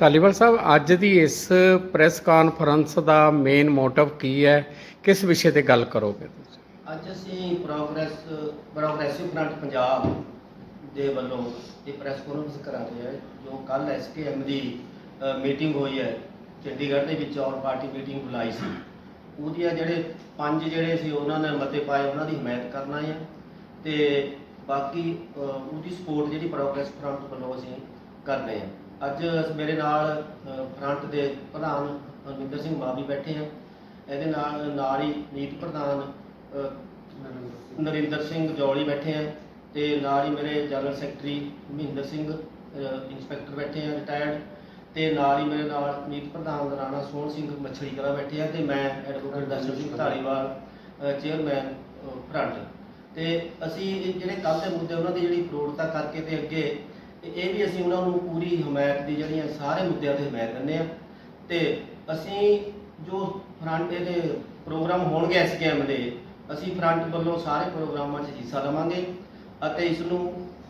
ਧਾਲੀਵਾਲ ਸਾਹਿਬ, ਅੱਜ ਦੀ ਇਸ ਪ੍ਰੈਸ ਕਾਨਫਰੰਸ ਦਾ ਮੇਨ ਮੋਟਿਵ ਕੀ ਹੈ? ਕਿਸ ਵਿਸ਼ੇ ਤੇ ਗੱਲ ਕਰੋਗੇ ਤੁਸੀਂ? ਅੱਜ ਅਸੀਂ ਪ੍ਰੋਗਰੈਸ ਪ੍ਰੋਗਰੈਸਿਵ ਫਰੰਟ ਪੰਜਾਬ ਦੇ ਵੱਲੋਂ ਇਹ ਪ੍ਰੈਸ ਕਾਨਫਰੰਸ ਕਰਾ ਰਹੇ ਹੈ ਜੋ ਕੱਲ ਐਸਕੇਐਮ ਦੀ ਮੀਟਿੰਗ ਹੋਈ ਹੈ, ਚੰਡੀਗੜ੍ਹ ਦੇ ਵਿੱਚ ਔਰ ਪਾਰਟੀ ਮੀਟਿੰਗ ਬੁਲਾਈ ਸੀ। ਉਹਦੀਆਂ ਜਿਹੜੇ ਪੰਜ ਜਿਹੜੇ ਸੀ, ਉਹਨਾਂ ਨੇ ਮਤੇ ਪਾਏ, ਉਹਨਾਂ ਦੀ ਹਮਾਇਤ ਕਰਨਾ ਹੈ ਤੇ ਬਾਕੀ ਉਹਦੀ ਸਪੋਰਟ ਜਿਹੜੀ ਪ੍ਰੋਗਰੈਸ ਫਰੰਟ ਵੱਲੋਂ ਅਸੀਂ ਕਰ ਰਹੇ ਹਾਂ ਅੱਜ ਮੇਰੇ ਨਾਲ ਫਰੰਟ ਦੇ ਪ੍ਰਧਾਨ ਅਰਵਿੰਦਰ ਸਿੰਘ ਬਾਬੀ ਬੈਠੇ ਆ। ਇਹਦੇ ਨਾਲ ਨਾਲ ਹੀ ਨੀਤ ਪ੍ਰਧਾਨ ਨਰਿੰਦਰ ਸਿੰਘ ਜੌਲੀ ਬੈਠੇ ਆ ਤੇ ਨਾਲ ਹੀ ਮੇਰੇ general secretary Mahinder Singh inspector ਬੈਠੇ ਆ ਰਿਟਾਇਰਡ ਤੇ ਨਾਲ ਹੀ ਮੇਰੇ ਨਾਲ ਨੀਤ ਪ੍ਰਧਾਨ ਰਾਣਾ ਸੋਹਣ ਸਿੰਘ ਮੱਛਲੀ ਕਲਾ ਬੈਠੇ ਆ ਤੇ ਮੈਂ advocate Darshan Singh Dhaliwal chairman front ਤੇ ਅਸੀਂ ਜਿਹੜੇ ਕੱਲ੍ਹ ਦੇ ਮੁੱਦੇ ਉਹਨਾਂ ਦੀ ਜਿਹੜੀ ਪ੍ਰੋੜਤਾ ਕਰਕੇ ਤੇ ਅੱਗੇ ਤੇ ਇਹ ਵੀ ਅਸੀਂ ਉਹਨਾਂ ਨੂੰ ਪੂਰੀ ਹਮਾਇਤ ਦੀ ਜਿਹੜੀਆਂ ਸਾਰੇ ਮੁੱਦਿਆਂ ਤੇ ਹਮਾਇਤ ਦਿੰਦੇ ਆ। ਤੇ ਅਸੀਂ ਜੋ ਫਰੰਟ ਦੇ ਪ੍ਰੋਗਰਾਮ ਹੋਣਗੇ ਐਸਕੇਐਮ ਦੇ, ਅਸੀਂ ਫਰੰਟ ਵੱਲੋਂ ਸਾਰੇ ਪ੍ਰੋਗਰਾਮਾਂ 'ਚ ਹਿੱਸਾ ਲਵਾਂਗੇ ਅਤੇ ਇਸ ਨੂੰ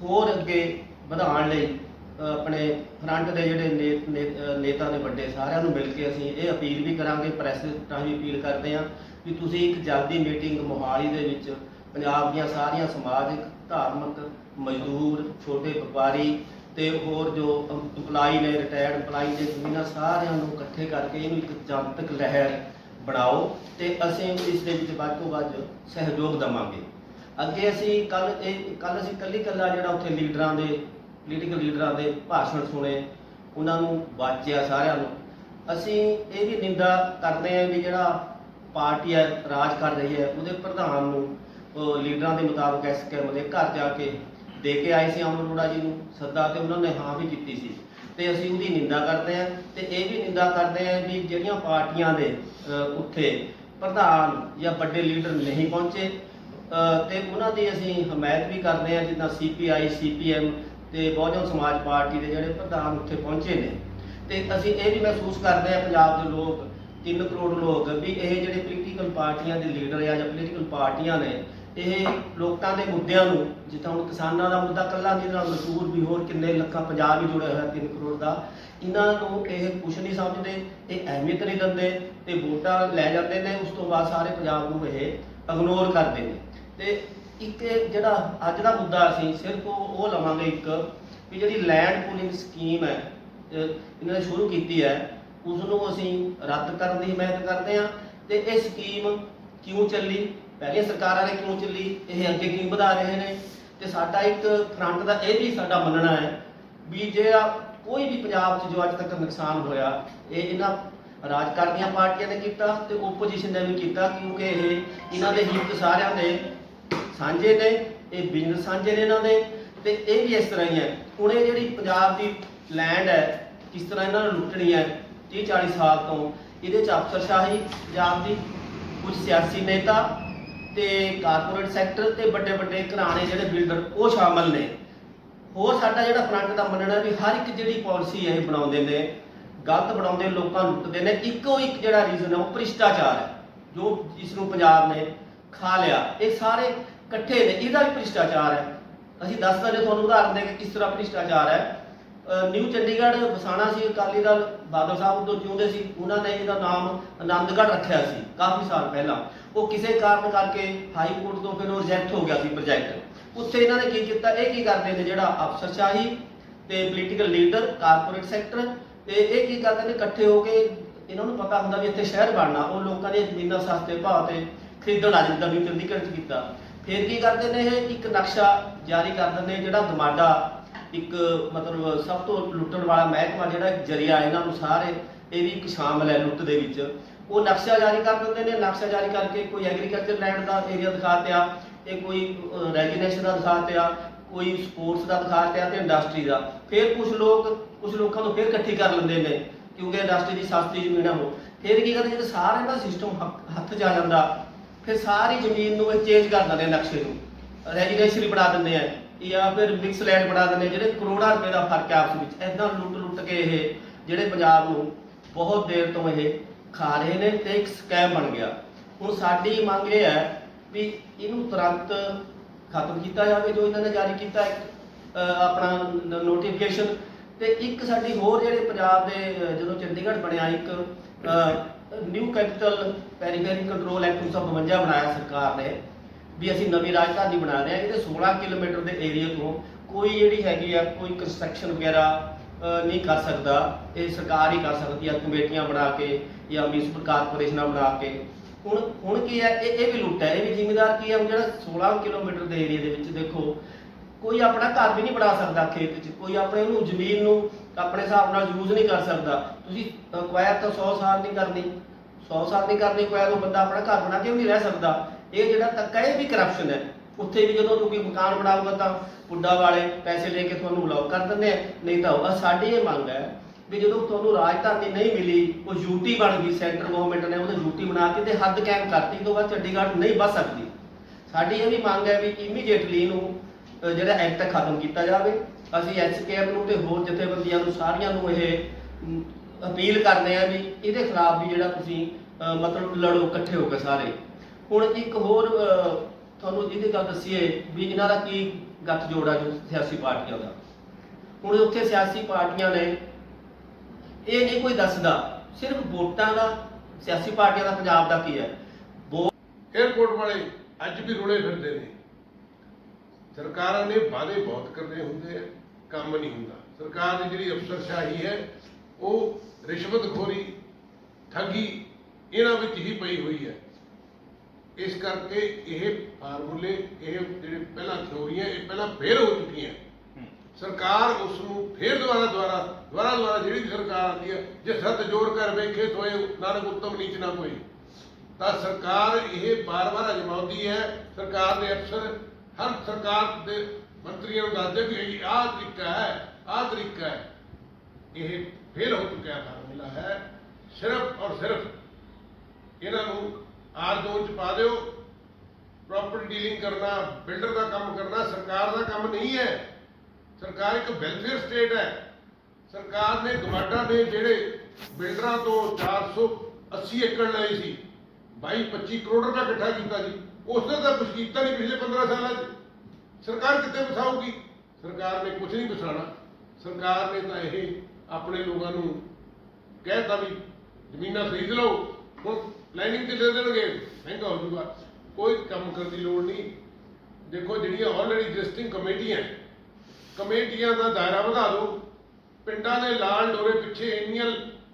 ਹੋਰ ਅੱਗੇ ਵਧਾਉਣ ਲਈ ਆਪਣੇ ਫਰੰਟ ਦੇ ਜਿਹੜੇ ਨੇਤਾ ਦੇ ਵੱਡੇ ਸਾਰਿਆਂ ਨੂੰ ਮਿਲ ਕੇ ਅਸੀਂ ਇਹ ਅਪੀਲ ਵੀ ਕਰਾਂਗੇ, ਪ੍ਰੈਸ ਰਾਹੀਂ ਅਪੀਲ ਕਰਦੇ ਹਾਂ ਵੀ ਤੁਸੀਂ ਇੱਕ ਜਲਦੀ ਮੀਟਿੰਗ ਮੋਹਾਲੀ ਦੇ ਵਿੱਚ ਪੰਜਾਬ ਦੀਆਂ ਸਾਰੀਆਂ ਸਮਾਜਿਕ, ਧਾਰਮਿਕ ਮਜ਼ਦੂਰ, ਛੋਟੇ ਵਪਾਰੀ ਤੇ ਹੋਰ ਜੋ EMPLOYE ਨੇ ਰਿਟਾਇਰਡ EMPLOYE ਦੇ ਜ਼ਮੀਨਾਂ ਸਾਰਿਆਂ ਨੂੰ ਇਕੱਠੇ ਕਰਕੇ ਇਹਨੂੰ ਇੱਕ ਜਨਤਕ ਲਹਿਰ ਬਣਾਓ ਤੇ ਅਸੀਂ ਇਸ ਦੇ ਵਿੱਚ ਵੱਧ ਤੋਂ ਵੱਧ ਸਹਿਯੋਗ ਦਵਾਂਗੇ। ਅੱਗੇ ਅਸੀਂ ਕੱਲ ਇਹ ਕੱਲ ਅਸੀਂ ਕੱਲੀ ਕੱਲਾ ਜਿਹੜਾ ਉੱਥੇ ਲੀਡਰਾਂ ਦੇ ਪੋਲੀਟੀਕਲ ਲੀਡਰਾਂ ਦੇ ਭਾਸ਼ਣ ਸੁਣੇ, ਉਹਨਾਂ ਨੂੰ ਵਾਚਿਆ ਸਾਰਿਆਂ ਨੂੰ। ਅਸੀਂ ਇਹ ਵੀ ਨਿੰਦਾ ਕਰਦੇ ਹਾਂ ਵੀ ਜਿਹੜਾ ਪਾਰਟੀ ਹੈ, ਰਾਜ ਕਰ ਰਹੀ ਹੈ, ਉਹਦੇ ਪ੍ਰਧਾਨ ਨੂੰ ਲੀਡਰਾਂ ਦੇ ਮੁਤਾਬਕ ਐਸਕੇਐਮ ਦੇ ਘਰ ਜਾ ਕੇ ਦੇ ਕੇ ਆਏ ਸੀ ਅਮਰ ਅਰੋੜਾ ਜੀ ਨੂੰ ਸੱਦਾ ਤੇ ਉਹਨਾਂ ਨੇ ਹਾਂ ਵੀ ਕੀਤੀ ਸੀ। ਤੇ ਅਸੀਂ ਉਹਦੀ ਨਿੰਦਾ ਕਰਦੇ ਹਾਂ ਤੇ ਇਹ ਵੀ ਨਿੰਦਾ ਕਰਦੇ ਹਾਂ ਵੀ ਜਿਹੜੀਆਂ ਪਾਰਟੀਆਂ ਦੇ ਉੱਥੇ ਪ੍ਰਧਾਨ ਜਾਂ ਵੱਡੇ ਲੀਡਰ ਨਹੀਂ ਪਹੁੰਚੇ ਅ, ਤੇ ਉਹਨਾਂ ਦੀ ਅਸੀਂ ਹਮਾਇਤ ਵੀ ਕਰਦੇ ਹਾਂ ਜਿੱਦਾਂ ਸੀਪੀਆਈ ਸੀਪੀਐਮ ਤੇ ਬਹੁਜਨ ਸਮਾਜ ਪਾਰਟੀ ਦੇ ਜਿਹੜੇ ਪ੍ਰਧਾਨ ਉੱਥੇ ਪਹੁੰਚੇ ਨੇ। ਤੇ ਅਸੀਂ ਇਹ ਵੀ ਮਹਿਸੂਸ ਕਰਦੇ ਹਾਂ ਪੰਜਾਬ ਦੇ ਲੋਕ 3 ਕਰੋੜ ਲੋਕ ਵੀ ਇਹ ਜਿਹੜੇ ਪੋਲੀਟੀਕਲ ਪਾਰਟੀਆਂ ਦੇ ਲੀਡਰ ਆ ਜਾਂ ਪੋਲੀਟੀਕਲ ਪਾਰਟੀਆਂ ਨੇ ਇਹ ਲੋਕਾਂ ਦੇ ਮੁੱਦਿਆਂ ਨੂੰ, ਜਿੱਦਾਂ ਹੁਣ ਕਿਸਾਨਾਂ ਦਾ ਮੁੱਦਾ ਕੱਲਾ ਨਹੀਂ ਨਾਲ ਮਜ਼ਦੂਰ ਵੀ ਹੋਰ ਕਿੰਨੇ ਲੱਖਾਂ ਪੰਜਾਬ ਵੀ ਜੁੜਿਆ ਹੋਇਆ 3 ਕਰੋੜ ਦਾ। ਇਹਨਾਂ ਨੂੰ ਇਹ ਕੁਛ ਨਹੀਂ ਸਮਝਦੇ, ਇਹ ਅਹਿਮੀਅਤ ਨਹੀਂ ਦਿੰਦੇ ਤੇ ਵੋਟਾਂ ਲੈ ਜਾਂਦੇ ਨੇ, ਉਸ ਤੋਂ ਬਾਅਦ ਸਾਰੇ ਪੰਜਾਬ ਨੂੰ ਇਹ ਇਗਨੋਰ ਕਰਦੇ ਨੇ। ਤੇ ਇੱਕ ਜਿਹੜਾ ਅੱਜ ਦਾ ਮੁੱਦਾ ਅਸੀਂ ਸਿਰਫ ਉਹ ਲਵਾਂਗੇ ਇੱਕ, ਵੀ ਜਿਹੜੀ ਲੈਂਡ ਪੂਲਿੰਗ ਸਕੀਮ ਹੈ ਇਹਨਾਂ ਨੇ ਸ਼ੁਰੂ ਕੀਤੀ ਹੈ ਉਸ ਨੂੰ ਅਸੀਂ ਰੱਦ ਕਰਨ ਦੀ ਹਮਾਇਤ ਕਰਦੇ ਹਾਂ ਤੇ ਇਹ ਸਕੀਮ ਕਿਉਂ ਚੱਲੀ? ਪਹਿਲੀਆਂ ਸਰਕਾਰਾਂ ਨੇ ਕਿਉਂ ਚੱਲੀ? ਇਹ ਅੱਗੇ ਕਿਉਂ ਵਧਾ ਰਹੇ ਨੇ? ਤੇ ਸਾਡਾ ਇੱਕ ਫਰੰਟ ਦਾ ਇਹ ਵੀ ਸਾਡਾ ਮੰਨਣਾ ਹੈ ਵੀ ਜੇ ਕੋਈ ਵੀ ਪੰਜਾਬ 'ਚ ਜੋ ਅੱਜ ਤੱਕ ਨੁਕਸਾਨ ਹੋਇਆ, ਇਹ ਇਹਨਾਂ ਰਾਜ ਕਰਦੀਆਂ ਪਾਰਟੀਆਂ ਨੇ ਕੀਤਾ ਤੇ ਓਪੋਜੀਸ਼ਨ ਨੇ ਵੀ ਕੀਤਾ, ਕਿਉਂਕਿ ਇਹ ਇਹਨਾਂ ਦੇ ਹਿੱਤ ਸਾਰਿਆਂ ਦੇ ਸਾਂਝੇ ਨੇ, ਇਹ ਬਿਜ਼ਨਸ ਸਾਂਝੇ ਨੇ ਇਹਨਾਂ ਦੇ, ਤੇ ਇਹ ਵੀ ਇਸ ਤਰ੍ਹਾਂ ਹੀ ਹੈ। ਹੁਣ ਇਹ ਜਿਹੜੀ ਪੰਜਾਬ ਦੀ ਲੈਂਡ ਹੈ, ਕਿਸ ਤਰ੍ਹਾਂ ਇਹਨਾਂ ਨੇ ਲੁੱਟਣੀ ਹੈ 30 40 ਸਾਲ ਤੋਂ, ਇਹਦੇ ਚ ਅਫਸਰਸ਼ਾਹੀ, ਪੰਜਾਬ ਦੀ ਕੁਝ ਸਿਆਸੀ ਨੇਤਾ ਤੇ ਕਾਰਪੋਰੇਟ ਸੈਕਟਰ ਤੇ ਵੱਡੇ ਵੱਡੇ ਘਰਾਣੇ ਜਿਹੜੇ ਬਿਲਡਰ ਉਹ ਸ਼ਾਮਲ ਨੇ। ਹੋਰ ਸਾਡਾ ਜਿਹੜਾ ਫਰੰਟ ਦਾ ਮੰਨਣਾ ਵੀ ਹਰ ਇੱਕ ਜਿਹੜੀ ਪਾਲਿਸੀ ਇਹ ਬਣਾਉਂਦੇ ਨੇ, ਗਲਤ ਬਣਾਉਂਦੇ ਲੋਕਾਂ ਨੂੰ ਲੁੱਟਦੇ ਨੇ, ਇੱਕੋ ਇੱਕ ਜਿਹੜਾ ਰੀਜ਼ਨ ਹੈ ਉਹ ਭ੍ਰਿਸ਼ਟਾਚਾਰ ਹੈ, ਜੋ ਜਿਸ ਨੂੰ ਪੰਜਾਬ ਨੇ ਖਾ ਲਿਆ। ਇਹ ਸਾਰੇ ਇਕੱਠੇ ਨੇ, ਇਹਦਾ ਵੀ ਭ੍ਰਿਸ਼ਟਾਚਾਰ ਹੈ। ਅਸੀਂ ਦੱਸ ਦਿੰਦੇ ਤੁਹਾਨੂੰ ਉਦਾਹਰਨ ਦੇ ਕੇ ਕਿਸ ਤਰ੍ਹਾਂ ਭ੍ਰਿਸ਼ਟਾਚਾਰ ਹੈ। ਨਿਊ ਚੰਡੀਗੜ੍ਹ ਵਸਾਣਾ ਸੀ, ਅਕਾਲੀ ਦਲ ਬਾਦਲ ਸਾਹਿਬ ਤੋਂ ਜਿਉਂਦੇ ਸੀ, ਉਹਨਾਂ ਨੇ ਇਹਦਾ ਨਾਮ ਆਨੰਦਗੜ੍ਹ ਰੱਖਿਆ ਸੀ, ਕਾਫੀ ਸਾਲ ਪਹਿਲਾਂ। ਉਹ ਕਿਸੇ ਕਾਰਨ ਕਰਕੇ ਹਾਈ ਕੋਰਟ ਤੋਂ ਫਿਰ ਉਹ ਰਿਜੈਕਟ ਹੋ ਗਿਆ ਸੀ ਪ੍ਰੋਜੈਕਟ ਉੱਥੇ ਇਹਨਾਂ ਨੇ ਕੀ ਕੀਤਾ? ਇਹ ਕੀ ਕਰਦੇ ਨੇ ਜਿਹੜਾ ਅਫਸਰਸ਼ਾਹੀ ਤੇ ਪੋਲੀਟੀਕਲ ਲੀਡਰ ਕਾਰਪੋਰੇਟ ਸੈਕਟਰ ਤੇ ਇਹ ਕੀ ਕਰਦੇ ਨੇ? ਇਕੱਠੇ ਹੋ ਕੇ ਇਹਨਾਂ ਨੂੰ ਪਤਾ ਹੁੰਦਾ ਵੀ ਇੱਥੇ ਸ਼ਹਿਰ ਬਣਨਾ, ਉਹ ਲੋਕਾਂ ਦੀਆਂ ਜ਼ਮੀਨਾਂ ਸਸਤੇ ਭਾਅ ਤੇ ਖਰੀਦਣ ਆ ਜਾਂਦਾ ਨਿਊ ਚੰਡੀਗੜ੍ਹ ਚ ਕੀਤਾ। ਫਿਰ ਕੀ ਕਰਦੇ ਨੇ ਇਹ? ਇੱਕ ਨਕਸ਼ਾ ਜਾਰੀ ਕਰ ਦਿੰਦੇ ਜਿਹੜਾ ਗਮਾਡਾ, ਇੱਕ ਮਤਲਬ ਸਭ ਤੋਂ ਲੁੱਟਣ ਵਾਲਾ ਮਹਿਕਮਾ ਜਿਹੜਾ ਜਰੀਆ ਇਹਨਾਂ ਨੂੰ ਸਾਰੇ, ਇਹ ਵੀ ਇੱਕ ਸ਼ਾਮਲ ਹੈ ਲੁੱਟ ਦੇ ਵਿੱਚ। ਉਹ ਨਕਸ਼ਾ ਜਾਰੀ ਕਰ ਦਿੰਦੇ ਨੇ, ਨਕਸ਼ਾ ਜਾਰੀ ਕਰਕੇ ਕੋਈ ਐਗਰੀਕਲਚਰ ਲੈਂਡ ਦਾ ਏਰੀਆ ਦਿਖਾਤਿਆ ਇਹ ਕੋਈ ਰੈਜੀਨੇਸ਼ਨ ਦਾ ਦਿਖਾਤਿਆ ਕੋਈ ਸਪੋਰਟਸ ਦਾ ਦਿਖਾਤਿਆ ਤੇ ਇੰਡਸਟਰੀ ਦਾ। ਫਿਰ ਕੁਝ ਲੋਕ ਕੁਝ ਲੋਕਾਂ ਨੂੰ ਫਿਰ ਇਕੱਠੀ ਕਰ ਲੈਂਦੇ ਨੇ, ਕਿਉਂਕਿ ਇੰਡਸਟਰੀ ਦੀ ਸਸਤੀ ਜ਼ਮੀਨਾਂ ਹੋ ਫਿਰ ਕੀ ਕਰਦੇ, ਜਦੋਂ ਸਾਰਾ ਇਹਦਾ ਸਿਸਟਮ ਹੱਥ 'ਚ ਆ ਜਾਂਦਾ, ਫਿਰ ਸਾਰੀ ਜ਼ਮੀਨ ਨੂੰ ਇਹ ਚੇਂਜ ਕਰ ਦਿੰਦੇ ਨਕਸ਼ੇ ਨੂੰ। ਰੈਜੀਡੈਂਸ਼ੀਅਲ ਬਣਾ ਦਿੰਦੇ ਆ, ਜਾਂ ਫਿਰ ਮਿਕਸ ਲੈਂਡ ਬਣਾ ਦਿੰਦੇ ਜਿਹੜੇ ਕਰੋੜਾਂ ਰੁਪਏ ਦਾ ਫ਼ਰਕ ਹੈ ਆਪਸ ਵਿੱਚ। ਐਦਾਂ ਲੁੱਟ ਲੁੱਟ ਕੇ ਇਹ, ਜਿਹੜੇ ਪੰਜਾਬ ਨੂੰ ਬਹੁਤ ਦੇਰ ਤੋਂ ਇਹ ਖਾ ਰਹੇ ਨੇ ਤੇ ਇੱਕ ਸਕੈਮ ਬਣ ਗਿਆ। ਹੁਣ ਸਾਡੀ ਮੰਗ ਇਹ ਹੈ ਵੀ ਇਹਨੂੰ ਤੁਰੰਤ ਖਤਮ ਕੀਤਾ ਜਾਵੇ, ਜੋ ਇਹਨਾਂ ਨੇ ਜਾਰੀ ਕੀਤਾ ਇੱਕ ਆਪਣਾ ਨੋਟੀਫਿਕੇਸ਼ਨ ਤੇ ਇੱਕ ਸਾਡੀ ਹੋਰ ਜਿਹੜੇ ਪੰਜਾਬ ਦੇ, ਜਦੋਂ ਚੰਡੀਗੜ੍ਹ ਬਣਿਆ ਇੱਕ new capital periphery control act 1952 ਬਣਾਇਆ ਸਰਕਾਰ ਨੇ, ਵੀ ਅਸੀਂ ਨਵੀਂ ਰਾਜਧਾਨੀ ਬਣਾ ਰਹੇ ਹਾਂ, ਇਹਦੇ 16 ਕਿਲੋਮੀਟਰ ਦੇ ਏਰੀਆ ਤੋਂ ਕੋਈ ਜਿਹੜੀ ਹੈਗੀ ਆ, ਕੋਈ ਕੰਸਟਰਕਸ਼ਨ ਵਗੈਰਾ ਨਹੀਂ ਕਰ ਸਕਦਾ। ਇਹ ਸਰਕਾਰ ਹੀ ਕਰ ਸਕਦੀ ਆ, ਕਮੇਟੀਆਂ ਬਣਾ ਕੇ ਜਾਂ ਮਿਊਨਿਸਪਲ ਕਾਰਪੋਰੇਸ਼ਨਾਂ ਬਣਾ ਕੇ। ਹੁਣ ਹੁਣ ਕੀ ਹੈ, ਇਹ ਇਹ ਵੀ ਲੁੱਟ ਹੈ, ਇਹ ਵੀ ਜ਼ਿੰਮੇਦਾਰ ਕੀ ਹੈ ਜਿਹੜਾ 16 ਕਿਲੋਮੀਟਰ ਦੇ ਏਰੀਆ ਦੇ ਵਿੱਚ ਦੇਖੋ, ਕੋਈ ਆਪਣਾ ਘਰ ਵੀ ਨਹੀਂ ਬਣਾ ਸਕਦਾ ਖੇਤ 'ਚ ਕੋਈ ਆਪਣੇ ਉਹਨੂੰ ਜ਼ਮੀਨ ਨੂੰ ਆਪਣੇ ਹਿਸਾਬ ਨਾਲ ਯੂਜ਼ ਨਹੀਂ ਕਰ ਸਕਦਾ। ਤੁਸੀਂ ਅਕਵਾਇਰ ਤਾਂ 100 ਸਾਲ ਨਹੀਂ ਕਰਨੀ 100 ਸਾਲ ਨਹੀਂ ਕਰਨੀ ਅਕਵਾਇਰ ਉਹ ਬੰਦਾ ਆਪਣਾ ਘਰ ਬਣਾ ਕੇ ਵੀ ਨਹੀਂ ਰਹਿ ਸਕਦਾ। ਇਹ ਜਿਹੜਾ ਧੱਕਾ ਇਹ ਵੀ ਕਰਪਸ਼ਨ ਹੈ। ਉੱਥੇ ਵੀ ਜਦੋਂ ਤੂੰ ਕੋਈ ਮਕਾਨ ਬਣਾਊਗਾ ਤਾਂ ਪੁੱਡਾ ਵਾਲੇ ਪੈਸੇ ਲੈ ਕੇ ਤੁਹਾਨੂੰ ਬਲੌਕ ਕਰ ਦਿੰਦੇ ਆ, ਨਹੀਂ ਤਾਂ ਉਹ ਸਾਡੀ ਇਹ ਮੰਗ ਹੈ ਵੀ ਜਦੋਂ ਤੁਹਾਨੂੰ ਰਾਜਧਾਨੀ ਨਹੀਂ ਮਿਲੀ, ਉਹ ਯੂਟੀ ਬਣ ਗਈ, ਸੈਂਟਰ ਗਵਰਨਮੈਂਟ ਨੇ ਉਹਦੇ ਯੂਟੀ ਬਣਾ ਕੇ ਤੇ ਹੱਦ ਕਾਇਮ ਕਰਤੀ, ਤੋਂ ਬਾਅਦ ਚੰਡੀਗੜ੍ਹ ਨਹੀਂ ਬਚ ਸਕਦੀ। ਸਾਡੀ ਇਹ ਵੀ ਮੰਗ ਹੈ ਵੀ ਇਮੀਡੀਏਟਲੀ ਇਹਨੂੰ ਜਿਹੜਾ ਐਕਟ ਖਤਮ ਕੀਤਾ ਜਾਵੇ। ਅਸੀਂ ਐਚਕੇਐਮ ਨੂੰ ਤੇ ਹੋਰ ਜਥੇਬੰਦੀਆਂ ਨੂੰ ਸਾਰੀਆਂ ਨੂੰ ਇਹ ਅਪੀਲ ਕਰਦੇ ਆ ਵੀ ਇਹਦੇ ਖਿਲਾਫ ਵੀ ਜਿਹੜਾ ਤੁਸੀਂ ਮਤਲਬ ਲੜੋ ਇਕੱਠੇ ਹੋ ਕੇ ਸਾਰੇ। ਹੁਣ ਇੱਕ ਹੋਰ ਤੁਹਾਨੂੰ ਇਹਦੀ ਗੱਲ ਦੱਸੀਏ ਵੀ ਇਹਨਾਂ ਦਾ ਕੀ ਗੱਠ ਜੋੜਾ ਜੋ ਸਿਆਸੀ ਪਾਰਟੀਆਂ ਦਾ। ਹੁਣ ਉੱਥੇ ਸਿਆਸੀ ਪਾਰਟੀਆਂ ਨੇ, ਇਹ ਨਹੀਂ ਕੋਈ ਦੱਸਦਾ, ਸਿਰਫ ਵੋਟਾਂ ਦਾ, ਸਿਆਸੀ ਪਾਰਟੀਆਂ ਦਾ ਪੰਜਾਬ ਦਾ ਕੀ ਹੈ? ਏਅਰਪੋਰਟ ਵਾਲੇ ਅੱਜ ਵੀ ਰੁਲੇ ਫਿਰਦੇ ਨੇ। ਸਰਕਾਰਾਂ ਨੇ ਵਾਅਦੇ ਬਹੁਤ ਕਰਨੇ ਹੁੰਦੇ ਆ, ਕੰਮ ਨਹੀਂ ਹੁੰਦਾ। ਸਰਕਾਰ ਦੀ ਜਿਹੜੀ ਅਫਸਰਸ਼ਾਹੀ ਹੈ, ਉਹ ਰਿਸ਼ਵਤਖੋਰੀ ਠੱਗੀ ਇਹਨਾਂ ਵਿੱਚ ਹੀ ਪਈ ਹੋਈ ਹੈ। ਇਸ ਕਰਕੇ ਇਹ ਫਾਰਮੂਲੇ ਇਹ ਜਿਹੜੇ ਪਹਿਲਾਂ ਥਿਉਰੀਆਂ ਇਹ ਪਹਿਲਾਂ ਫੇਲ ਹੋ ਚੁੱਕੀਆਂ। ਸਰਕਾਰ ਉਸ ਨੂੰ ਫੇਰ ਦੁਬਾਰਾ ਦੁਬਾਰਾ ਦੁਬਾਰਾ ਦੁਬਾਰਾ ਜਿਹੜੀ ਸਰਕਾਰ ਆਉਂਦੀ ਹੈ ਜੇ ਸੱਤ ਜੋੜ ਕਰ ਵੇਖੇ ਤੋਏ ਨਾਨਕ ਉੱਤਮ ਨੀਚ ਨਾ ਕੋਈ ਤਾਂ ਸਰਕਾਰ ਇਹ ਬਾਰ-ਬਾਰ ਅਜਮਾਉਂਦੀ ਹੈ। ਸਰਕਾਰ ਦੇ ਅਫਸਰ ਹਰ ਸਰਕਾਰ ਦੇ ਮੰਤਰੀਆਂ ਨੂੰ ਦੱਸਦੇ ਵੀ ਇਹ ਆਹ ਤਰੀਕਾ ਹੈ ਆਹ ਤਰੀਕਾ ਹੈ। ਇਹ ਫੇਲ ਹੋ ਚੁੱਕਿਆ ਫਾਰਮੂਲਾ ਹੈ। ਸਿਰਫ ਔਰ ਸਿਰਫ ਇਹਨਾਂ ਨੂੰ ਆਰ ਜ਼ੋਨ ਚ ਪਾ ਦਿਓ। ਪ੍ਰੋਪਰਟੀ ਡੀਲਿੰਗ ਕਰਨਾ ਬਿਲਡਰ ਦਾ ਕੰਮ ਕਰਨਾ, ਸਰਕਾਰ ਦਾ ਕੰਮ ਨਹੀਂ ਹੈ। ਸਰਕਾਰ ਇੱਕ ਵੈਲਫੇਅਰ ਸਟੇਟ ਹੈ। ਸਰਕਾਰ ਨੇ ਗਵਾਡਾ ਨੇ ਜਿਹੜੇ ਬਿਲਡਰਾਂ ਤੋਂ 480 ਏਕੜ ਲਏ ਸੀ 22 25 ਕਰੋੜ ਰੁਪਏ ਇਕੱਠਾ ਕੀਤਾ ਜੀ ਉਸ ਨੇ ਤਾਂ ਕੁਝ ਕੀਤਾ ਨਹੀਂ ਪਿਛਲੇ 15 ਸਾਲਾਂ 'ਚ। ਸਰਕਾਰ ਕਿੱਥੇ ਵਸਾਊਗੀ? ਸਰਕਾਰ ਨੇ ਕੁਝ ਨਹੀਂ ਵਸਾਉਣਾ। ਸਰਕਾਰ ਨੇ ਤਾਂ ਇਹ ਆਪਣੇ ਲੋਕਾਂ ਨੂੰ ਕਹਿਤਾ ਵੀ ਜ਼ਮੀਨਾਂ ਖਰੀਦ ਲਓ। ਹੁਣ ਲਾਈਨਿੰਗ ਤੇ ਦੇ ਦੇਣਗੇ। ਮਹਿੰਗਾ ਹੋ ਜਾਊਗਾ ਕੋਈ ਕੰਮ ਕਰਨ ਦੀ ਲੋੜ ਨਹੀਂ। ਦੇਖੋ ਜਿਹੜੀਆਂ ਆਲਰੇਡੀ ਐਗਜ਼ਿਸਟਿੰਗ ਕਮੇਟੀਆਂ ਕਮੇਟੀਆਂ ਦਾ ਦਾਇਰਾ ਵਧਾ ਦਿਓ। ਪਿੰਡਾਂ ਦੇ ਲਾਲ ਡੋਰੇ ਪਿੱਛੇ ਇੰਨੀਆਂ,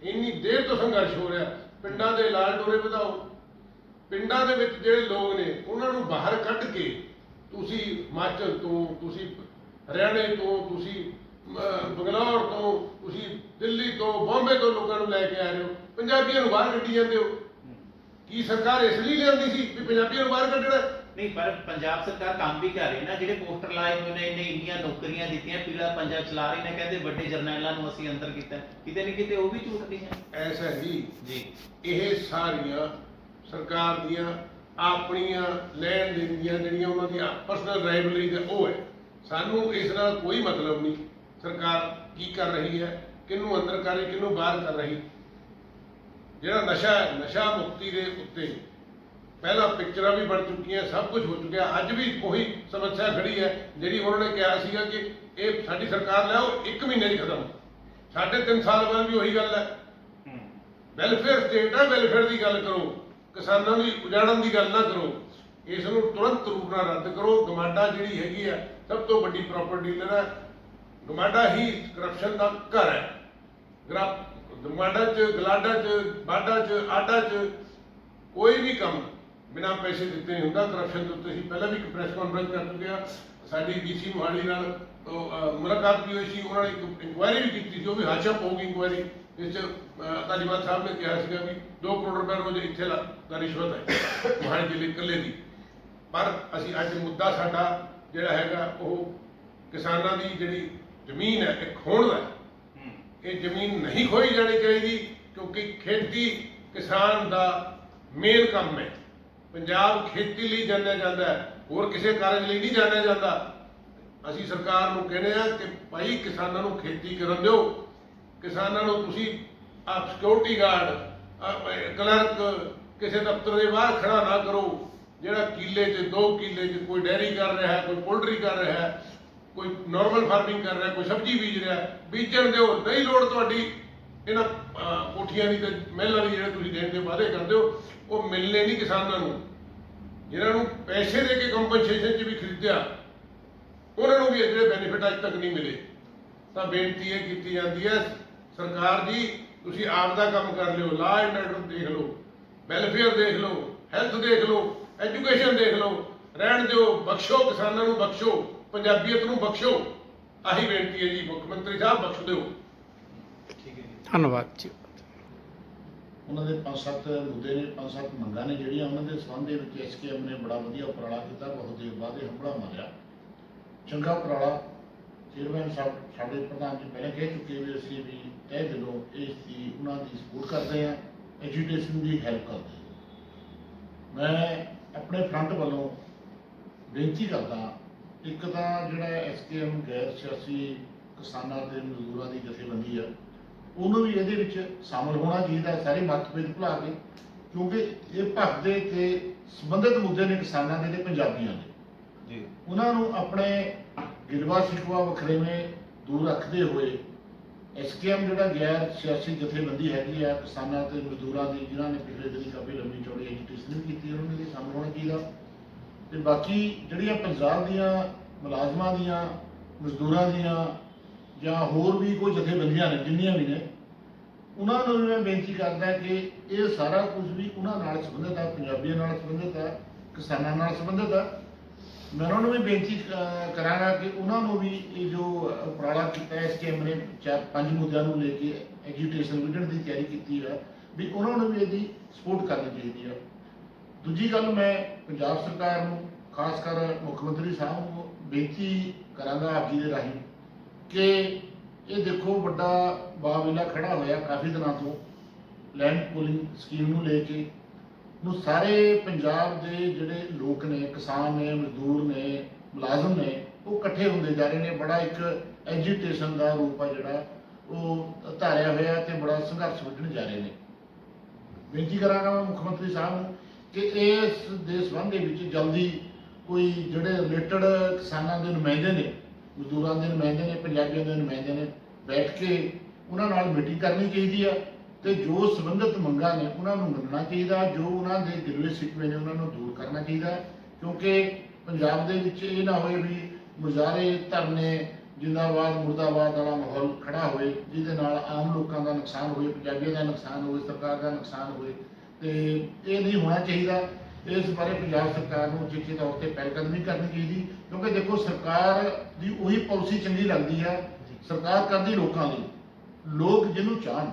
ਇੰਨੀ ਦੇਰ ਤੋਂ ਸੰਘਰਸ਼ ਹੋ ਰਿਹਾ। ਪਿੰਡਾਂ ਦੇ ਲਾਲ ਡੋਰੇ ਵਧਾਓ। ਪਿੰਡਾਂ ਦੇ ਵਿੱਚ ਜਿਹੜੇ ਲੋਕ ਨੇ, ਉਹਨਾਂ ਨੂੰ ਬਾਹਰ ਕੱਢ ਕੇ ਤੁਸੀਂ ਹਿਮਾਚਲ ਤੋਂ, ਤੁਸੀਂ ਹਰਿਆਣੇ ਤੋਂ, ਤੁਸੀਂ ਬੰਗਲੌਰ ਤੋਂ, ਤੁਸੀਂ ਦਿੱਲੀ ਤੋਂ, ਬੰਬੇ ਤੋਂ ਲੋਕਾਂ ਨੂੰ ਲੈ ਕੇ ਆ ਰਹੇ ਹੋ। ਪੰਜਾਬੀਆਂ ਨੂੰ ਬਾਹਰ ਕੱਢੀ ਜਾਂਦੇ ਹੋ। ਕੀ ਸਰਕਾਰ ਇਸ ਲਈ ਲਿਆਂਦੀ ਸੀ ਵੀ ਪੰਜਾਬੀਆਂ ਨੂੰ ਬਾਹਰ ਕੱਢਣਾ? ਹੈ? ਨਹੀਂ ਪਰ ਪੰਜਾਬ ਸਰਕਾਰ ਕੰਮ ਵੀ ਕਰ ਰਹੀ ਨਾ। ਜਿਹੜੇ ਪੋਸਟਰ ਲਾਏ ਹੋਏ ਨੇ ਇੰਨੇ ਇੰਨੀਆਂ ਨੌਕਰੀਆਂ ਦਿੱਤੀਆਂ ਪੀਲਾ ਪੰਜਾਬ ਚਲਾ ਰਹੀ ਨੇ ਕਹਿੰਦੇ ਵੱਡੇ ਜਰਨੈਲਾਂ ਨੂੰ ਅਸੀਂ ਅੰਦਰ ਕੀਤਾ। ਕਿਤੇ ਨਹੀਂ ਕਿਤੇ ਉਹ ਵੀ ਝੂਠ ਦੀਆਂ ਐਸਾ ਹੀ ਜੀ। ਇਹ ਸਾਰੀਆਂ ਸਰਕਾਰ ਦੀਆਂ ਆਪਣੀਆਂ ਲੈਣ ਦੇਣ ਦੀਆਂ ਜਿਹੜੀਆਂ ਉਹਨਾਂ ਦੀਆਂ ਪਰਸਨਲ ਰਾਈਵਲਰੀ ਦੇ ਉਹ ਹੈ। ਸਾਨੂੰ ਇਸ ਨਾਲ ਕੋਈ ਮਤਲਬ ਨਹੀਂ। ਸਰਕਾਰ ਕੀ ਕਰ ਰਹੀ ਹੈ ਕਿਹਨੂੰ ਅੰਦਰ ਕਰ ਰਹੀ ਕਿਹਨੂੰ ਬਾਹਰ ਕਰ ਰਹੀ। ਜਿਹੜਾ ਨਸ਼ਾ ਹੈ ਨਸ਼ਾ ਮੁਕਤੀ ਦੇ ਉੱਤੇ। ਪਹਿਲਾਂ ਪਿਕਚਰਾਂ ਵੀ ਬਣ ਚੁੱਕੀਆਂ ਸਭ ਕੁਝ ਹੋ ਚੁੱਕਿਆ। ਅੱਜ ਵੀ ਉਹੀ ਸਮੱਸਿਆ ਖੜੀ ਹੈ ਜਿਹੜੀ ਉਹਨਾਂ ਨੇ ਕਿਹਾ ਸੀਗਾ ਕਿ ਇਹ ਸਾਡੀ ਸਰਕਾਰ ਲਿਆਓ ਇੱਕ ਮਹੀਨੇ 'ਚ ਖਤਮ। ਸਾਢੇ ਤਿੰਨ ਸਾਲ ਬਾਅਦ ਵੀ ਉਹੀ ਗੱਲ ਹੈ। ਵੈਲਫੇਅਰ ਸਟੇਟ ਹੈ ਵੈਲਫੇਅਰ ਦੀ ਗੱਲ ਕਰੋ। ਕਿਸਾਨਾਂ ਦੀ ਉਜਾੜਨ ਦੀ ਗੱਲ ਨਾ ਕਰੋ। ਇਸ ਨੂੰ ਤੁਰੰਤ ਰੂਪ ਨਾਲ ਰੱਦ ਕਰੋ। ਗਮਾਡਾ ਜਿਹੜੀ ਹੈਗੀ ਆ ਸਭ ਤੋਂ ਵੱਡੀ ਪ੍ਰਾਪਰਟੀ ਡੀਲਰ ਹੈ। ਗਮਾਡਾ ਹੀ ਕਰਪਸ਼ਨ ਦਾ ਘਰ ਹੈ। ਗਮਾਡਾ ਚ ਗਲਾਡਾ ਚ ਬਾਡਾ ਚ ਆਡਾ ਚ ਕੋਈ ਵੀ ਕੰਮ ਬਿਨਾਂ ਪੈਸੇ ਦਿੱਤੇ ਨਹੀਂ ਹੁੰਦਾ। ਕਰਪਸ਼ਨ ਦੇ ਉੱਤੇ ਅਸੀਂ ਪਹਿਲਾਂ ਵੀ ਇੱਕ ਪ੍ਰੈਸ ਕਾਨਫਰੰਸ ਕਰ ਚੁੱਕੇ ਆ ਸਾਡੀ ਡੀਸੀ ਮੋਹਾਲੀ ਨਾਲ ਮੁਲਾਕਾਤ ਵੀ ਹੋਈ ਸੀ। ਉਹਨਾਂ ਨੇ ਇੱਕ ਇਨਕੁਆਇਰੀ ਵੀ ਕੀਤੀ ਸੀ। ਉਹ ਵੀ ਹਾਸ਼ਾ ਹੋਊਗੀ ਇਨਕੁਆਇਰੀ ਇਸ ਚ ਅਹ, ਧਾਲੀਵਾਲ ਸਾਹਿਬ ਨੇ ਕਿਹਾ ਸੀਗਾ ਵੀ 2 ਕਰੋੜ ਰੁਪਏ ਰੋਜ਼ ਇੱਥੇ ਲਾ- ਦਾ ਰਿਸ਼ਵਤ ਹੈ ਮੋਹਾਲੀ ਜ਼ਿਲ੍ਹੇ ਇਕੱਲੇ ਦੀ। ਪਰ ਅਸੀਂ ਅੱਜ ਮੁੱਦਾ ਸਾਡਾ ਜਿਹੜਾ ਹੈਗਾ ਉਹ ਕਿਸਾਨਾਂ ਦੀ ਜਿਹੜੀ ਜ਼ਮੀਨ ਹੈ ਇਹ ਖੋਣ ਦਾ ਇਹ ਜ਼ਮੀਨ ਨਹੀਂ ਖੋਈ ਜਾਣੀ ਚਾਹੀਦੀ, ਕਿਉਂਕਿ ਖੇਤੀ ਕਿਸਾਨ ਦਾ ਮੇਨ ਕੰਮ ਹੈ। ਪੰਜਾਬ ਖੇਤੀ ਲਈ ਜਾਣਿਆ ਜਾਂਦਾ ਹੈ, ਹੋਰ ਕਿਸੇ ਕਾਰਜ ਲਈ ਨਹੀਂ ਜਾਣਿਆ ਜਾਂਦਾ। ਅਸੀਂ ਸਰਕਾਰ ਨੂੰ ਕਹਿੰਦੇ ਆ ਕਿ ਭਾਈ ਕਿਸਾਨਾਂ ਨੂੰ ਖੇਤੀ ਕਰਨ ਦਿਓ। ਕਿਸਾਨਾਂ ਨੂੰ ਤੁਸੀਂ ਆਪ ਸਿਕਿਉਰਿਟੀ ਗਾਰਡ ਕਲਰਕ ਕਿਸੇ ਦਫ਼ਤਰ ਦੇ ਬਾਹਰ ਖੜਾ ਨਾ ਕਰੋ। ਜਿਹੜਾ ਕਿੱਲੇ 'ਚ, ਦੋ ਕਿੱਲੇ 'ਚ ਕੋਈ ਡੈਰੀ ਕਰ ਰਿਹਾ ਹੈ, ਕੋਈ ਪੋਲਟਰੀ ਕਰ ਰਿਹਾ ਹੈ ਕੋਈ ਨਾਰਮਲ ਫਾਰਮਿੰਗ ਕਰ ਰਿਹਾ, ਕੋਈ ਸਬਜ਼ੀ ਬੀਜ ਰਿਹਾ, ਬੀਜਣ ਦਿਓ, ਨਹੀਂ ਲੋੜ ਤੁਹਾਡੀ, ਇਹਨਾਂ ਕੋਠੀਆਂ ਦੀ ਤੇ ਮਹਿਲਾਂ ਦੀ ਜਿਹੜੇ ਤੁਸੀਂ ਦੇਣ ਦੇ ਵਾਅਦੇ ਕਰਦੇ ਹੋ, ਉਹ ਮਿਲਨੇ ਨਹੀਂ ਕਿਸਾਨਾਂ ਨੂੰ। ਜਿਹਨਾਂ ਨੂੰ ਪੈਸੇ ਦੇ ਕੇ ਕੰਪਨਸੇਸ਼ਨ 'ਚ ਵੀ ਖਰੀਦਿਆ, ਉਹਨਾਂ ਨੂੰ ਵੀ ਜਿਹੜੇ ਬੈਨੀਫਿਟ ਅੱਜ ਤੱਕ ਨਹੀਂ ਮਿਲੇ। ਤਾਂ ਬੇਨਤੀ ਇਹ ਕੀਤੀ ਜਾਂਦੀ ਹੈ, ਸਰਕਾਰ ਜੀ, ਤੁਸੀਂ ਆਪ ਦਾ ਕੰਮ ਕਰ ਲਿਓ ਲਾ ਐਂਡ ਆਰਡਰ ਦੇਖ ਲਓ ਵੈਲਫੇਅਰ ਦੇਖ ਲਓ ਹੈਲਥ ਦੇਖ ਲਓ ਐਜੂਕੇਸ਼ਨ ਦੇਖ ਲਓ, ਰਹਿਣ ਦਿਓ, ਬਖਸ਼ੋ ਕਿਸਾਨਾਂ ਨੂੰ ਬਖਸ਼ੋ। ਪੰਜਾਬੀਅਤ ਨੂੰ ਬਖਸ਼ੋ ਆਹੀ ਬੇਨਤੀ ਹੈ ਜੀ ਮੁੱਖ ਮੰਤਰੀ ਸਾਹਿਬ ਬਖਸ਼ ਦਿਓ। ਠੀਕ ਹੈ ਜੀ। ਧੰਨਵਾਦ ਜੀ। ਉਹਨਾਂ ਦੇ ਪੰਜ ਸੱਤ ਮੁੱਦੇ ਨੇ ਪੰਜ ਸੱਤ ਮੰਗਾਂ ਨੇ ਜਿਹੜੀਆਂ ਉਹਨਾਂ ਦੇ ਸੰਬੰਧ ਦੇ ਵਿੱਚ ਐਸਕੇਐਮ ਨੇ ਬੜਾ ਵਧੀਆ ਉਪਰਾਲਾ ਕੀਤਾ ਬਹੁਤ ਦੇਰ ਬਾਅਦ ਇਹ ਹੰਬੜਾ ਮਾਰਿਆ। ਚੰਗਾ ਉਪਰਾਲਾ ਚੇਅਰਮੈਨ ਸਾਹਿਬ ਸਾਡੇ ਪ੍ਰਧਾਨ ਜੀ ਪਹਿਲਾਂ ਕਹਿ ਚੁੱਕੇ ਵੀ ਅਸੀਂ ਵੀ ਤਹਿ ਦਿਲੋਂ ਇਸ ਦੀ ਉਹਨਾਂ ਦੀ ਸਪੋਰਟ ਕਰਦੇ ਹਾਂ ਐਜੂਕੇਸ਼ਨ ਦੀ ਹੈਲਪ ਕਰਦੇ ਮੈਂ ਆਪਣੇ ਫਰੰਟ ਵੱਲੋਂ ਬੇਨਤੀ ਕਰਦਾ ਇੱਕ ਤਾਂ ਜਿਹੜਾ ਐਸਕੇਐਮ ਗੈਰ ਸਿਆਸੀ ਕਿਸਾਨਾਂ ਤੇ ਮਜ਼ਦੂਰਾਂ ਦੀ ਜਥੇਬੰਦੀ ਆ ਉਹਨੂੰ ਵੀ ਇਹਦੇ ਵਿੱਚ ਸ਼ਾਮਲ ਹੋਣਾ ਚਾਹੀਦਾ ਸਾਰੇ ਮਤਭੇਦ ਭੁਲਾ ਕੇ ਕਿਉਂਕਿ ਇਹ ਭਗਦੇ ਤੇ ਸੰਬੰਧਿਤ ਮੁੱਦੇ ਨੇ ਕਿਸਾਨਾਂ ਦੇ ਤੇ ਪੰਜਾਬੀਆਂ ਦੇ। ਜੀ। ਉਹਨਾਂ ਨੂੰ ਆਪਣੇ ਗਿਰਵਾ ਸਿਕਵਾ ਵਖਰੇਵੇਂ ਦੂਰ ਰੱਖਦੇ ਹੋਏ ਐਸਕੇਐਮ ਜਿਹੜਾ ਗੈਰ ਸਿਆਸੀ ਜਥੇਬੰਦੀ ਹੈਗੀ ਆ ਕਿਸਾਨਾਂ ਤੇ ਮਜ਼ਦੂਰਾਂ ਦੀ ਜਿਨ੍ਹਾਂ ਨੇ ਪਿਛਲੇ ਦਿਨੀ ਕਾਫੀ ਲੰਮੀ ਚੌੜੀ ਐਜੂਕੇਸ਼ਨ ਵੀ ਕੀਤੀ ਉਹਨਾਂ ਨੇ ਸ਼ਾਮਲ ਹੋਣਾ ਚਾਹੀਦਾ। ਤੇ ਬਾਕੀ ਜਿਹੜੀਆਂ ਪੰਜਾਬ ਦੀਆਂ ਮੁਲਾਜ਼ਮਾਂ ਦੀਆਂ, ਮਜ਼ਦੂਰਾਂ ਦੀਆਂ ਜਾਂ ਹੋਰ ਵੀ ਕੋਈ ਜਥੇਬੰਦੀਆਂ ਨੇ, ਜਿੰਨੀਆਂ ਵੀ ਨੇ, ਉਹਨਾਂ ਨੂੰ ਵੀ ਮੈਂ ਬੇਨਤੀ ਕਰਦਾ ਕਿ ਇਹ ਸਾਰਾ ਕੁਝ ਵੀ ਉਹਨਾਂ ਨਾਲ ਸੰਬੰਧਿਤ ਹੈ ਪੰਜਾਬੀਆਂ ਨਾਲ ਸੰਬੰਧਿਤ ਹੈ ਕਿਸਾਨਾਂ ਨਾਲ ਸੰਬੰਧਿਤ ਹੈ ਮੈਂ ਉਹਨਾਂ ਨੂੰ ਵੀ ਬੇਨਤੀ ਕਰਾਂਗਾ ਕਿ ਉਹਨਾਂ ਨੂੰ ਵੀ ਇਹ ਜੋ ਉਪਰਾਲਾ ਕੀਤਾ ਹੈ ਸਕੀਮ ਨੇ ਚਾਰ, ਪੰਜ ਮੁੱਦਿਆਂ ਨੂੰ ਲੈ ਕੇ ਐਜੂਕੇਸ਼ਨ ਵਿਡਣ ਦੀ ਤਿਆਰੀ ਕੀਤੀ ਹੈ ਵੀ ਉਹਨਾਂ ਨੂੰ ਵੀ ਇਹਦੀ ਸਪੋਰਟ ਕਰਨੀ ਚਾਹੀਦੀ ਹੈ ਦੂਜੀ ਗੱਲ ਮੈਂ ਪੰਜਾਬ ਸਰਕਾਰ ਨੂੰ, ਖਾਸ ਕਰ ਮੁੱਖ ਮੰਤਰੀ ਸਾਹਿਬ ਨੂੰ ਬੇਨਤੀ ਕਰਾਂਗਾ ਆਪ ਜੀ ਦੇ ਰਾਹੀਂ ਕਿ ਇਹ ਦੇਖੋ ਵੱਡਾ ਬਾਵੇਲਾ ਖੜਾ ਹੋਇਆ ਕਾਫੀ ਦਿਨਾਂ ਤੋਂ ਲੈਂਡ ਪੂਲਿੰਗ ਸਕੀਮ ਨੂੰ ਲੈ ਕੇ, ਨੂੰ ਸਾਰੇ ਪੰਜਾਬ ਦੇ ਜਿਹੜੇ ਲੋਕ ਨੇ, ਕਿਸਾਨ ਨੇ, ਮਜ਼ਦੂਰ ਨੇ, ਮੁਲਾਜ਼ਮ ਨੇ, ਉਹ ਇਕੱਠੇ ਹੁੰਦੇ ਜਾ ਰਹੇ ਨੇ। ਬੜਾ ਇੱਕ ਐਜੀਟੇਸ਼ਨ ਦਾ ਰੂਪ ਆ ਜਿਹੜਾ, ਉਹ ਧਾਰਿਆ ਹੋਇਆ ਤੇ ਬੜਾ ਸੰਘਰਸ਼ ਵੱਢਣ ਜਾ ਰਹੇ ਨੇ। ਬੇਨਤੀ ਕਰਾਂਗਾ ਮੈਂ ਮੁੱਖ ਮੰਤਰੀ ਸਾਹਿਬ ਨੂੰ ਕਿ ਇਸ ਦੇ ਸੰਬੰਧ ਦੇ ਵਿੱਚ ਜਲਦੀ ਕੋਈ ਜਿਹੜੇ ਰਿਲੇਟਡ ਕਿਸਾਨਾਂ ਦੇ ਨੁਮਾਇੰਦੇ ਨੇ, ਮਜ਼ਦੂਰਾਂ ਦੇ ਨੁਮਾਇੰਦੇ ਨੇ, ਪੰਜਾਬੀਆਂ ਦੇ ਨੁਮਾਇੰਦੇ ਨੇ ਬੈਠ ਕੇ ਉਹਨਾਂ ਨਾਲ ਮੀਟਿੰਗ ਕਰਨੀ ਚਾਹੀਦੀ ਆ ਤੇ ਜੋ ਸੰਬੰਧਿਤ ਮੰਗਾਂ ਨੇ ਉਹਨਾਂ ਨੂੰ ਮੰਨਣਾ ਚਾਹੀਦਾ, ਜੋ ਉਹਨਾਂ ਦੇ ਗਿਰਵੇ ਸਿੱਟਵੇਂ ਨੇ ਉਹਨਾਂ ਨੂੰ ਦੂਰ ਕਰਨਾ ਚਾਹੀਦਾ, ਕਿਉਂਕਿ ਪੰਜਾਬ ਦੇ ਵਿੱਚ ਇਹ ਨਾ ਹੋਏ ਵੀ ਮੁਜ਼ਾਹਰੇ ਧਰਨੇ, ਜਿੰਦਾਬਾਦ, ਮੁਰਦਾਬਾਦ ਵਾਲਾ ਮਾਹੌਲ ਖੜਾ ਹੋਏ, ਜਿਹਦੇ ਨਾਲ ਆਮ ਲੋਕਾਂ ਦਾ ਨੁਕਸਾਨ ਹੋਏ, ਪੰਜਾਬੀਆਂ ਦਾ ਨੁਕਸਾਨ ਹੋਏ, ਸਰਕਾਰ ਦਾ ਨੁਕਸਾਨ ਹੋਏ ਤੇ ਇਹ ਨਹੀਂ ਹੋਣਾ ਚਾਹੀਦਾ। ਇਸ ਬਾਰੇ ਪੰਜਾਬ ਸਰਕਾਰ ਨੂੰ ਉਚਿਤ ਤੌਰ ਤੇ ਪਹਿਲਕਦਮੀ ਕਰਨੀ ਚਾਹੀਦੀ, ਕਿਉਂਕਿ ਦੇਖੋ ਸਰਕਾਰ ਦੀ ਉਹੀ ਪਾਲਿਸੀ ਚੰਗੀ ਲੱਗਦੀ ਹੈ, ਸਰਕਾਰ ਕਰਦੀ ਲੋਕਾਂ ਲਈ। ਲੋਕ ਜਿਹਨੂੰ ਚਾਹਣ।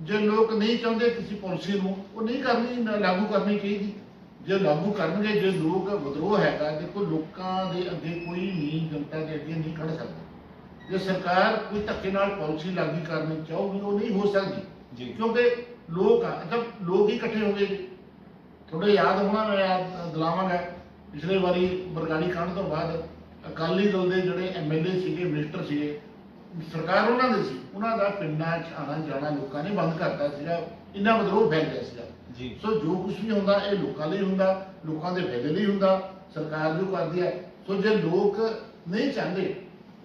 ਜੇ ਲੋਕ ਨਹੀਂ ਚਾਹੁੰਦੇ ਕਿਸੇ ਪਾਲਿਸੀ ਨੂੰ, ਉਹ ਨਹੀਂ ਕਰਨੀ ਲਾਗੂ ਕਰਨੀ ਚਾਹੀਦੀ। ਜੇ ਲਾਗੂ ਕਰਨਗੇ, ਜੇ ਲੋਕ ਵਿਦਰੋਹ ਹੈਗਾ, ਦੇਖੋ ਲੋਕਾਂ ਦੇ ਅੱਗੇ ਕੋਈ ਨਹੀਂ, ਜਨਤਾ ਦੇ ਅੱਗੇ ਨਹੀਂ ਖੜ ਸਕਦਾ। ਜੇ ਸਰਕਾਰ ਕੋਈ ਧੱਕੇ ਨਾਲ ਪਾਲਿਸੀ ਲਾਗੂ ਕਰਨੀ ਚਾਹੂਗੀ, ਉਹ ਨਹੀਂ ਹੋ ਸਕਦੀ। ਜੀ। ਕਿਉਂਕਿ ਲੋਕ ਆ ਜਦ ਲੋਕ ਹੀ ਇਕੱਠੇ ਹੋ ਗਏ ਜੀ। ਤੁਹਾਡੇ ਯਾਦ ਹੋਣਾ ਮੈਂ ਯਾਦ ਦਿਲਾਵਾਂਗਾ। ਪਿਛਲੇ ਵਾਰੀ ਬਰਗਾੜੀ ਕਾਂਡ ਤੋਂ ਬਾਅਦ ਅਕਾਲੀ ਦਲ ਦੇ ਜਿਹੜੇ ਐਮਐਲਏ ਸੀਗੇ ਮਿਨਿਸਟਰ ਸੀਗੇ ਸਰਕਾਰ ਉਹਨਾਂ ਦੀ ਸੀ। ਉਹਨਾਂ ਦਾ ਪਿੰਡਾਂ 'ਚ ਆਣਾ ਜਾਣਾ ਲੋਕਾਂ ਨੇ ਬੰਦ ਕਰਤਾ ਸੀਗਾ। ਇੰਨਾ ਵਿਦਰੋਹ ਫੈਲ ਗਿਆ ਸੀਗਾ। ਜੀ। ਸੋ ਜੋ ਕੁਝ ਵੀ ਹੁੰਦਾ ਇਹ ਲੋਕਾਂ ਲਈ ਹੁੰਦਾ ਲੋਕਾਂ ਦੇ ਫਾਇਦੇ ਲਈ ਹੁੰਦਾ ਸਰਕਾਰ ਜੋ ਕਰਦੀ ਹੈ ਸੋ ਜੇ ਲੋਕ ਨਹੀਂ ਚਾਹੁੰਦੇ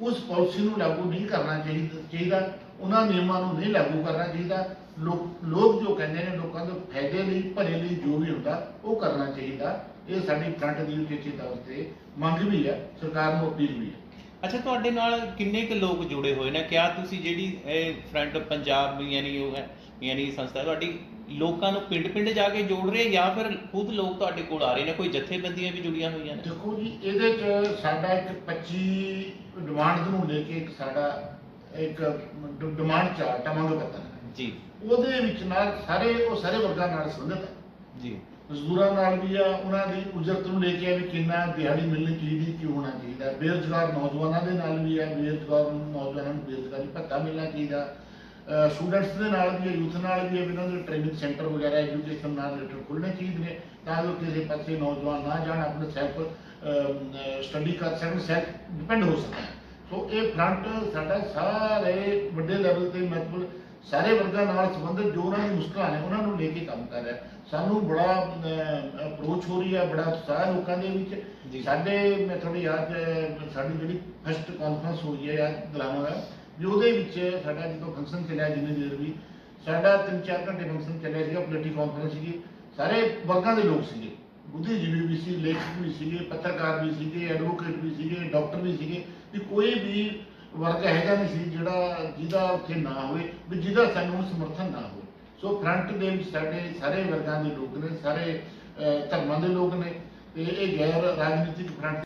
ਉਸ ਪਾਲਿਸੀ ਨੂੰ ਲਾਗੂ ਨਹੀਂ ਕਰਨਾ ਚਾਹੀਦਾ ਚਾਹੀਦਾ, ਉਹਨਾਂ ਨਿਯਮਾਂ ਨੂੰ ਨਹੀਂ ਲਾਗੂ ਕਰਨਾ ਚਾਹੀਦਾ। ਲੋਕ ਜੋ ਕਹਿੰਦੇ ਨੇ ਲੋਕਾਂ ਦੇ ਫਾਇਦੇ ਲਈ, ਭਲੇ ਲਈ ਜੋ ਵੀ ਹੁੰਦਾ, ਉਹ ਕਰਨਾ ਚਾਹੀਦਾ। ਇਹ ਸਾਡੀ ਫਰੰਟ ਦੀ ਉਚੇਚੇ ਤੌਰ ਤੇ ਮੰਗ ਵੀ ਹੈ, ਸਰਕਾਰ ਨੂੰ ਅਪੀਲ ਵੀ ਹੈ। ਅੱਛਾ, ਤੁਹਾਡੇ ਨਾਲ ਕਿੰਨੇ ਕੁ ਲੋਕ ਜੁੜੇ ਹੋਏ ਨੇ? ਕਿਆ ਤੁਸੀਂ ਜਿਹੜੀ ਇਹ ਫਰੰਟ ਪੰਜਾਬ ਯਾਨੀ ਉਹ ਹੈ, ਯਾਨੀ ਸੰਸਥਾ ਤੁਹਾਡੀ ਲੋਕਾਂ ਨੂੰ ਪਿੰਡ-ਪਿੰਡ ਜਾ ਕੇ ਜੋੜ ਰਹੇ ਜਾਂ ਫਿਰ ਖੁਦ ਲੋਕ ਤੁਹਾਡੇ ਕੋਲ ਆ ਰਹੇ ਨੇ? ਕੋਈ ਜਥੇਬੰਦੀਆਂ ਵੀ ਜੁੜੀਆਂ ਹੋਈਆਂ ਨੇ? ਦੇਖੋ ਜੀ ਇਹਦੇ ਚ ਸਾਡਾ ਇੱਕ 25 ਡਿਮਾਂਡ ਨੂੰ ਲੈ ਕੇ ਇੱਕ ਸਾਡਾ ਇੱਕ ਡਿਮਾਂਡ ਚਾਰਟ ਮੰਗ ਪੱਤਰ ਹੈ। ਜੀ। ਉਹਦੇ ਵਿੱਚ ਨਾਲ ਸਾਰੇ ਉਹ ਸਾਰੇ ਵਰਗਾਂ ਨਾਲ ਸੰਬੰਧਿਤ ਹੈ। ਜੀ। ਮਜ਼ਦੂਰਾਂ ਨਾਲ ਵੀ ਆ ਉਹਨਾਂ ਦੀ ਉਜਰਤ ਨੂੰ ਲੈ ਕੇ ਆ ਵੀ ਕਿੰਨਾ ਦਿਹਾੜੀ ਮਿਲਣੀ ਚਾਹੀਦੀ ਕੀ ਹੋਣਾ ਚਾਹੀਦਾ। ਬੇਰੁਜ਼ਗਾਰ ਨੌਜਵਾਨਾਂ ਦੇ ਨਾਲ ਵੀ ਆ ਬੇਰੁਜ਼ਗਾਰ ਨੌਜਵਾਨਾਂ ਨੂੰ ਬੇਰੁਜ਼ਗਾਰੀ ਭੱਤਾ ਮਿਲਣਾ ਚਾਹੀਦਾ। ਸਟੂਡੈਂਟਸ ਦੇ ਨਾਲ ਵੀ ਯੂਥ ਨਾਲ ਵੀ ਇਹਨਾਂ ਦੇ ਟ੍ਰੇਨਿੰਗ ਸੈਂਟਰ ਵਗੈਰਾ ਐਜੂਕੇਸ਼ਨ ਨਾਲ ਰਿਲੇਟਡ ਖੁੱਲ੍ਹਣੇ ਚਾਹੀਦੇ ਨੇ ਤਾਂ ਜੋ ਕਿਸੇ ਪਾਸੇ ਨੌਜਵਾਨ ਨਾ ਜਾਣ ਆਪਣੇ ਸੈਲਫ ਸਟੱਡੀ ਕਰ ਸਕਣ ਸੈਲਫ ਡਿਪੈਂਡ ਹੋ ਸਕਣ। ਤੋਂ ਇਹ ਫਰੰਟ ਸਾਡਾ ਸਾਰੇ ਵੱਡੇ ਲੈਵਲ ਤੇ ਮਤਲਬ ਸਾਰੇ ਵਰਗਾਂ ਨਾਲ ਸੰਬੰਧਿਤ ਜੋ ਉਹਨਾਂ ਦੀ ਮੁਸ਼ਕਲਾਂ ਨੇ ਉਹਨਾਂ ਨੂੰ ਲੈ ਕੇ ਕੰਮ ਕਰ ਰਿਹਾ। ਸਾਨੂੰ ਬੜਾ ਅਪਰੋਚ ਹੋ ਰਹੀ ਹੈ ਬੜਾ ਉਤਸ਼ਾਹ ਲੋਕਾਂ ਦੇ। ਵਿੱਚ। ਸਾਡੇ ਮੈਂ ਤੁਹਾਡੀ ਯਾਦ ਸਾਡੀ ਜਿਹੜੀ ਫਸਟ ਕਾਨਫਰੰਸ ਹੋਈ ਹੈ ਯਾਦ ਦਿਲਾਵਾਂਗਾ। ਵੀ ਉਹਦੇ ਵਿੱਚ ਸਾਡਾ ਜਦੋਂ ਫੰਕਸ਼ਨ ਚੱਲਿਆ, ਜਿੰਨੀ ਦੇਰ ਵੀ, ਸਾਡਾ 3-4 ਘੰਟੇ ਫੰਕਸ਼ਨ ਚੱਲਿਆ ਸੀਗਾ ਪੋਲੀਟਿਕ ਕਾਨਫਰੰਸ ਸੀਗੀ, ਸਾਰੇ ਵਰਗਾਂ ਦੇ ਲੋਕ ਸੀਗੇ। ਬੁੱਧੀਜੀਵੀ ਵੀ ਸੀ ਲੇਖਕ ਵੀ ਸੀਗੇ, ਪੱਤਰਕਾਰ ਵੀ ਸੀਗੇ ਐਡਵੋਕੇਟ ਵੀ ਸੀਗੇ ਡਾਕਟਰ ਵੀ ਸੀਗੇ, ਵੀ ਕੋਈ ਵੀ ਵਰਗ ਹੈਗਾ ਨਹੀਂ ਸੀ ਜਿਹੜਾ ਜਿਹਦਾ ਉੱਥੇ ਨਾ ਹੋਵੇ, ਵੀ ਜਿਹਦਾ ਸਾਨੂੰ ਸਮਰਥਨ ਨਾ ਹੋਵੇ। ਸੋ ਫਰੰਟ ਦੇ ਵਿੱਚ ਸਾਡੇ ਸਾਰੇ ਵਰਗਾਂ ਦੇ ਲੋਕ ਨੇ, ਸਾਰੇ ਧਰਮਾਂ ਦੇ ਲੋਕ ਨੇ, ਤੇ ਇਹ ਗੈਰ ਰਾਜਨੀਤਿਕ ਫਰੰਟ